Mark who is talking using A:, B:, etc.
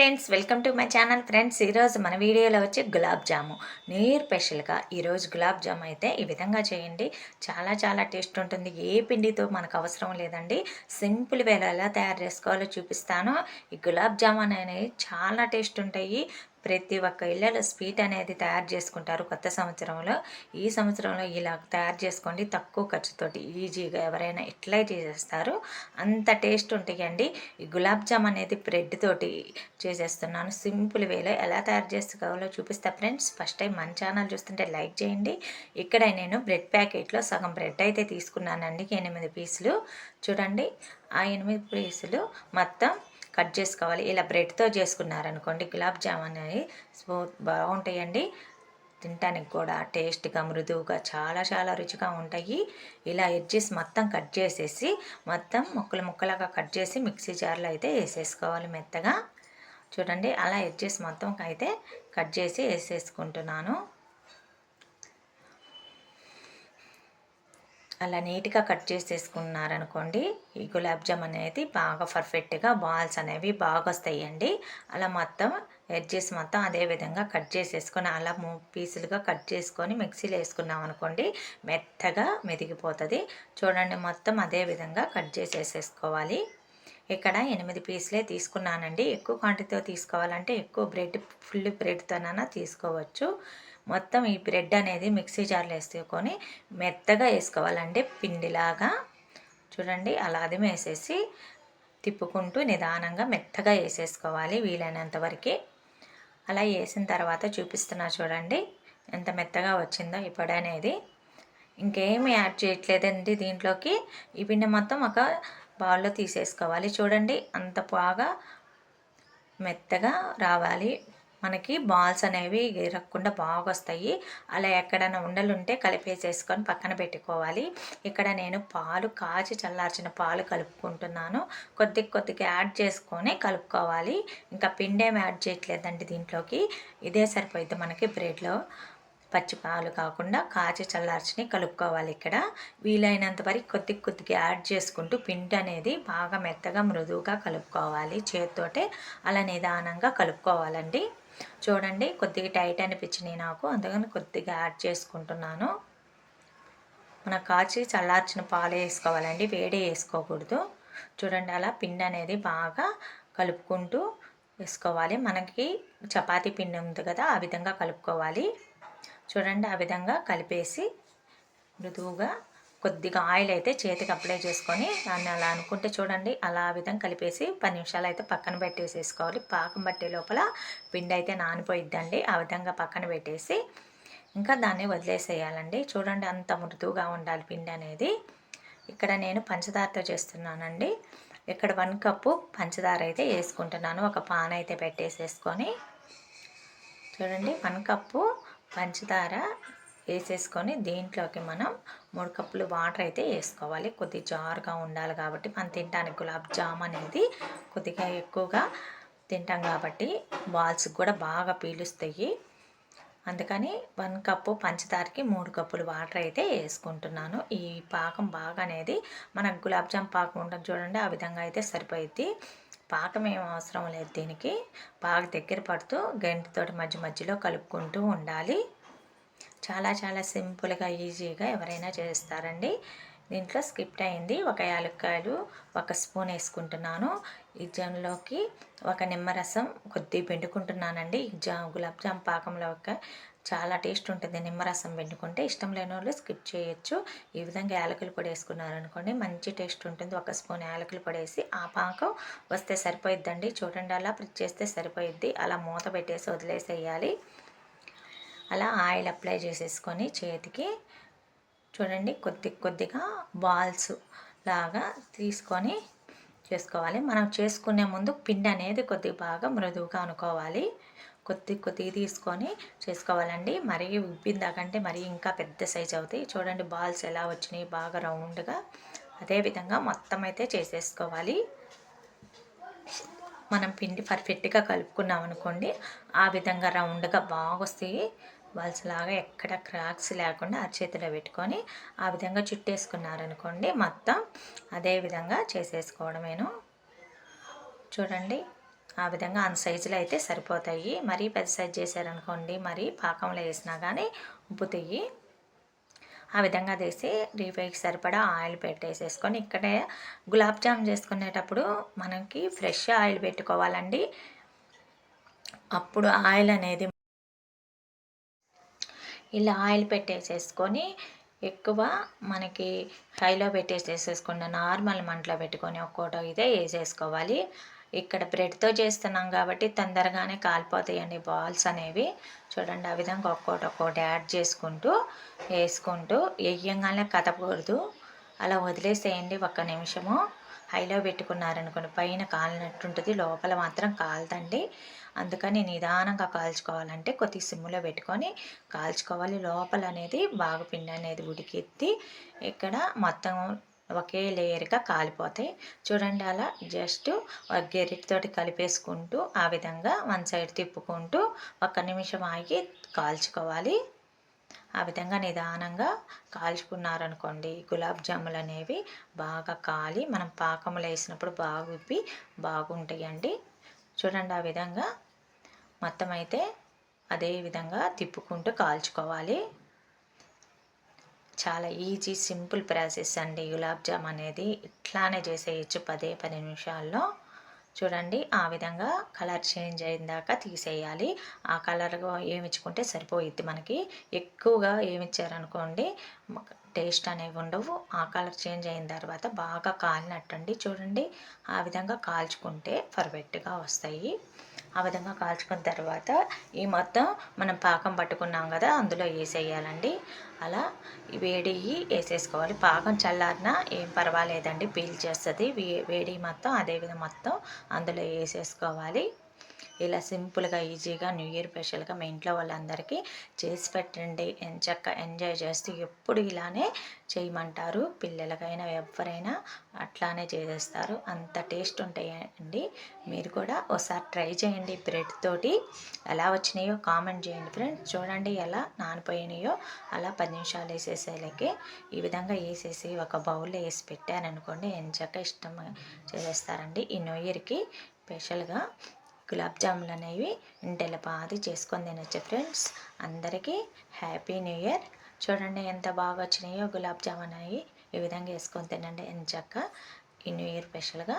A: Friends welcome to my channel. Friends ఈరోజు మన వీడియోలో వచ్చి గులాబ్ జాము. న్యూ ఇయర్ స్పెషల్గా ఈరోజు గులాబ్ జామ్ అయితే ఈ విధంగా చేయండి. చాలా చాలా టేస్ట్ ఉంటుంది. ఏ పిండితో మనకు అవసరం లేదండి. సింపుల్ వేళ ఎలా తయారు చేసుకోవాలో చూపిస్తాను. ఈ గులాబ్ జామ్ అనేవి చాలా టేస్ట్ ఉంటాయి. ప్రతి ఒక్క ఇళ్ళలో స్వీట్ అనేది తయారు చేసుకుంటారు కొత్త సంవత్సరంలో. ఈ సంవత్సరంలో ఇలా తయారు చేసుకోండి. తక్కువ ఖర్చుతోటి ఈజీగా ఎవరైనా ఇట్లా చేసేస్తారు. అంత టేస్ట్ ఉంటాయండి. ఈ గులాబ్ జామ్ అనేది బ్రెడ్ తోటి చేసేస్తున్నాను. సింపుల్ వేలో ఎలా తయారు చేసుకోవాలో చూపిస్తా ఫ్రెండ్స్. ఫస్ట్ టైం మన ఛానల్ చూస్తుంటే లైక్ చేయండి. ఇక్కడ నేను బ్రెడ్ ప్యాకెట్లో సగం బ్రెడ్ అయితే తీసుకున్నానండి. ఎనిమిది పీసులు. చూడండి. ఆ ఎనిమిది పీసులు మొత్తం కట్ చేసుకోవాలి. ఇలా బ్రెడ్తో చేసుకున్నారనుకోండి. గులాబ్ జామ్ అనేవి స్మూత్ బాగుంటాయండి. తినటానికి కూడా టేస్ట్గా మృదువుగా చాలా చాలా రుచిగా ఉంటాయి. ఇలా ఎడ్జెస్ మొత్తం కట్ చేసేసి మొత్తం ముక్కలు ముక్కలుగా కట్ చేసి మిక్సీ జార్లో అయితే వేసేసుకోవాలి మెత్తగా. చూడండి అలా ఎడ్జెస్ మొత్తం అయితే కట్ చేసి వేసేసుకుంటున్నాను. అలా నీట్గా కట్ చేసేసుకున్నారనుకోండి ఈ గులాబ్ జామ్ అనేది బాగా పర్ఫెక్ట్గా బాల్స్ అనేవి బాగా వస్తాయండి అలా మొత్తం ఎడ్జెస్ మొత్తం అదే విధంగా కట్ చేసేసుకొని అలా మూ పీసులుగా కట్ చేసుకొని మిక్సీలో వేసుకున్నాం అనుకోండి మెత్తగా మెదిగిపోతుంది. చూడండి మొత్తం అదే విధంగా కట్ చేసేసేసుకోవాలి. ఇక్కడ ఎనిమిది పీసులే తీసుకున్నానండి. ఎక్కువ క్వాంటిటీతో తీసుకోవాలంటే ఎక్కువ బ్రెడ్ ఫుల్ బ్రెడ్తోనైనా తీసుకోవచ్చు. మొత్తం ఈ బ్రెడ్ అనేది మిక్సీ జార్లో వేసుకొని మెత్తగా వేసుకోవాలండి. పిండిలాగా చూడండి అలా అది వేసేసి తిప్పుకుంటూ నిదానంగా మెత్తగా వేసేసుకోవాలి వీలైనంత వరకు. అలా వేసిన తర్వాత చూపిస్తున్నా చూడండి ఎంత మెత్తగా వచ్చిందో ఈ పొడి అనేది. ఇంకేమి యాడ్ చేయట్లేదండి దీంట్లోకి. ఈ పిండి మొత్తం ఒక బౌల్లో తీసేసుకోవాలి. చూడండి అంత బాగా మెత్తగా రావాలి. మనకి బాల్స్ అనేవి ఎరగకుండా బాగా వస్తాయి అలా ఎక్కడైనా ఉండలు ఉంటే కలిపేసేసుకొని పక్కన పెట్టుకోవాలి. ఇక్కడ నేను పాలు కాచి చల్లార్చిన పాలు కలుపుకుంటున్నాను. కొద్ది కొద్దిగా యాడ్ చేసుకొని కలుపుకోవాలి. ఇంకా పిండి యాడ్ చేయట్లేదండి దీంట్లోకి. ఇదే సరిపోయింది మనకి బ్రెడ్లో. పచ్చి పాలు కాకుండా కాచి చల్లార్చిని కలుపుకోవాలి ఇక్కడ. వీలైనంత వరకు కొద్ది కొద్దిగా యాడ్ చేసుకుంటూ పిండి అనేది బాగా మెత్తగా మృదువుగా కలుపుకోవాలి చేతితోటే. అలా నిదానంగా కలుపుకోవాలండి. చూడండి కొద్దిగా టైట్ అనిపించినాయి నాకు. అందుకని కొద్దిగా యాడ్ చేసుకుంటున్నాను. మన కాచి చల్లార్చిన పాలు వేసుకోవాలండి వేడి వేసుకోకూడదు. చూడండి అలా పిండి అనేది బాగా కలుపుకుంటూ వేసుకోవాలి. మనకి చపాతీ పిండి ఉంది కదా ఆ విధంగా కలుపుకోవాలి. చూడండి ఆ విధంగా కలిపేసి మృదువుగా కొద్దిగా ఆయిల్ అయితే చేతికి అప్లై చేసుకొని దాన్ని అలా అనుకుంటే చూడండి అలా ఆ విధంగా కలిపేసి పది నిమిషాలు అయితే పక్కన పెట్టేసేసుకోవాలి. పాకం పట్టే లోపల పిండి అయితే నానిపోయిద్దండి. ఆ విధంగా పక్కన పెట్టేసి ఇంకా దాన్ని వదిలేసేయాలండి. చూడండి అంత మృదువుగా ఉండాలి పిండి అనేది. ఇక్కడ నేను పంచదారతో చేస్తున్నానండి. ఇక్కడ వన్ కప్పు పంచదార అయితే వేసుకుంటున్నాను. ఒక పాన్ అయితే పెట్టేసేసుకొని చూడండి వన్ కప్పు పంచదార వేసేసుకొని దీంట్లోకి మనం మూడు కప్పులు వాటర్ అయితే వేసుకోవాలి. కొద్ది జారుగా ఉండాలి కాబట్టి మనం తినడానికి గులాబ్ జామ్ అనేది కొద్దిగా ఎక్కువగా తింటాం కాబట్టి బాల్స్ కూడా బాగా పీలుస్తాయి. అందుకని వన్ కప్పు పంచదారకి మూడు కప్పులు వాటర్ అయితే వేసుకుంటున్నాను. ఈ పాకం బాగా అనేది మనకు గులాబ్ జామ్ పాకం ఉంటుంది చూడండి ఆ విధంగా అయితే సరిపోయిద్ది. పాకం ఏం అవసరం లేదు దీనికి. బాగా దగ్గర పడుతూ గంటితోటి మధ్య మధ్యలో కలుపుకుంటూ ఉండాలి. చాలా చాలా సింపుల్గా ఈజీగా ఎవరైనా చేస్తారండి. దీంట్లో స్కిప్ట్ అయింది. ఒక యాలక్కాయలు ఒక స్పూన్ వేసుకుంటున్నాను. ఈ జామ్లోకి ఒక నిమ్మరసం కొద్దిగా పెండుకుంటున్నానండి. ఈ జా గులాబ్ జామ్ పాకంలో ఒక చాలా టేస్ట్ ఉంటుంది నిమ్మరసం పెండుకుంటే. ఇష్టం లేని వాళ్ళు స్కిప్ చేయొచ్చు. ఈ విధంగా యాలకులు పొడి వేసుకున్నారనుకోండి మంచి టేస్ట్ ఉంటుంది. ఒక స్పూన్ యాలకులు పొడి వేసి ఆ పాకం వస్తే సరిపోయిద్దండి. చూడండి అలా ప్రిచ్ చేస్తే సరిపోయిద్ది. అలా మూత పెట్టేసి వదిలేసేయాలి. అలా ఆయిల్ అప్లై చేసేసుకొని చేతికి చూడండి కొద్ది కొద్దిగా బాల్స్ లాగా తీసుకొని చేసుకోవాలి. మనం చేసుకునే ముందు పిండి అనేది కొద్దిగా బాగా మృదువుగా అనుకోవాలి. కొద్ది కొద్దిగా తీసుకొని చేసుకోవాలండి. మరీ ఉబ్బిందాకంటే మరీ ఇంకా పెద్ద సైజ్ అవుతాయి. చూడండి బాల్స్ ఎలా వచ్చినాయి బాగా రౌండ్గా. అదేవిధంగా మొత్తం అయితే చేసేసుకోవాలి. మనం పిండి పర్ఫెక్ట్గా కలుపుకున్నాం అనుకోండి ఆ విధంగా రౌండ్గా బాగా వస్తాయి బాల్స్ లాగా ఎక్కడ క్రాక్స్ లేకుండా అరచేతిలో పెట్టుకొని ఆ విధంగా చుట్టేసుకున్నారనుకోండి మొత్తం అదే విధంగా చేసేసుకోవడమేను. చూడండి ఆ విధంగా అన్ సైజులో అయితే సరిపోతాయి. మరీ పెద్ద సైజ్ చేశారనుకోండి మరి పాకంలో వేసినా కానీ ఉబ్బుతాయి ఆ విధంగా తీసి డీపైకి సరిపడా ఆయిల్ పెట్టేసేసుకొని ఇక్కడే గులాబ్ జామ్ చేసుకునేటప్పుడు మనకి ఫ్రెష్ ఆయిల్ పెట్టుకోవాలండి. అప్పుడు ఆయిల్ అనేది ఇలా ఆయిల్ పెట్టేసేసుకొని ఎక్కువ మనకి హైలో పెట్టేసేసుకున్న నార్మల్ మంటలో పెట్టుకొని ఒక్కోటో ఇదే వేసేసుకోవాలి. ఇక్కడ బ్రెడ్తో చేస్తున్నాం కాబట్టి తొందరగానే కాలిపోతాయండి బాల్స్ అనేవి. చూడండి ఆ విధంగా ఒక్కోటి ఒక్కోటి యాడ్ చేసుకుంటూ వేసుకుంటూ వేయంగానే కదపకూడదు. అలా వదిలేసేయండి ఒక్క నిమిషము. హైలో పెట్టుకున్నారనుకోండి పైన కాలినట్టుంటుంది లోపల మాత్రం కాలదండి. అందుకని నిదానంగా కాల్చుకోవాలంటే కొద్దిగా సిమ్లో పెట్టుకొని కాల్చుకోవాలి. లోపల అనేది బాగా పిండి అనేది ఉడికెత్తి ఇక్కడ మొత్తం ఒకే లేయర్గా కాలిపోతాయి. చూడండి అలా జస్ట్ గెరిటితోటి కలిపేసుకుంటూ ఆ విధంగా వన్ సైడ్ తిప్పుకుంటూ ఒక్క నిమిషం ఆగి కాల్చుకోవాలి. ఆ విధంగా నిదానంగా కాల్చుకున్నారనుకోండి గులాబ్ జాములు అనేవి బాగా కాలి మనం పాకంలో వేసినప్పుడు బాగా విప్పి బాగుంటాయండి. చూడండి ఆ విధంగా మొత్తం అయితే అదే విధంగా తిప్పుకుంటూ కాల్చుకోవాలి. చాలా ఈజీ సింపుల్ ప్రాసెస్ అండి. గులాబ్ జామ్ అనేది ఇట్లానే చేసేయచ్చు పదే పది నిమిషాల్లో. చూడండి ఆ విధంగా కలర్ చేంజ్ అయిన దాకా తీసేయాలి. ఆ కలర్ ఏమిచ్చుకుంటే సరిపోయిద్ది మనకి. ఎక్కువగా ఏమిచ్చారనుకోండి టేస్ట్ అనేవి ఉండవు. ఆ కలర్ చేంజ్ అయిన తర్వాత బాగా కాలినట్టండి. చూడండి ఆ విధంగా కాల్చుకుంటే పర్ఫెక్ట్గా వస్తాయి. ఆ విధంగా కాల్చుకున్న తర్వాత ఈ మొత్తం మనం పాకం పట్టుకున్నాం కదా అందులో వేసేయాలండి. అలా వేడి వేసేసుకోవాలి. పాకం చల్లారినా ఏం పర్వాలేదండి పీల్ చేస్తుంది. వేడి మొత్తం అదేవిధంగా మొత్తం అందులో వేసేసుకోవాలి. ఇలా సింపుల్గా ఈజీగా న్యూ ఇయర్ స్పెషల్గా మీ ఇంట్లో వాళ్ళందరికీ చేసి పెట్టండి. ఎంచక్క ఎంజాయ్ చేస్తూ ఎప్పుడు ఇలానే చేయమంటారు. పిల్లలకైనా ఎవరైనా అట్లానే చేసేస్తారు. అంత టేస్ట్ ఉంటాయండి. మీరు కూడా ఒకసారి ట్రై చేయండి. బ్రెడ్ తోటి ఎలా వచ్చినాయో కామెంట్ చేయండి ఫ్రెండ్స్. చూడండి ఎలా నానిపోయినాయో. అలా పది నిమిషాలు వేసేసేలకి ఈ విధంగా వేసేసి ఒక బౌల్లో వేసి పెట్టారనుకోండి ఎంచక్క ఇష్టం చేసేస్తారండి. ఈ న్యూ ఇయర్కి స్పెషల్గా గులాబ్ జాములు అనేవి ఇంటెల పాది చేసుకొని తినొచ్చు ఫ్రెండ్స్. అందరికీ హ్యాపీ న్యూ ఇయర్. చూడండి ఎంత బాగా వచ్చినాయో గులాబ్ జామున్ అనేవి. ఈ విధంగా వేసుకొని తినండి. ఎంచక్క ఈ న్యూ ఇయర్ స్పెషల్గా.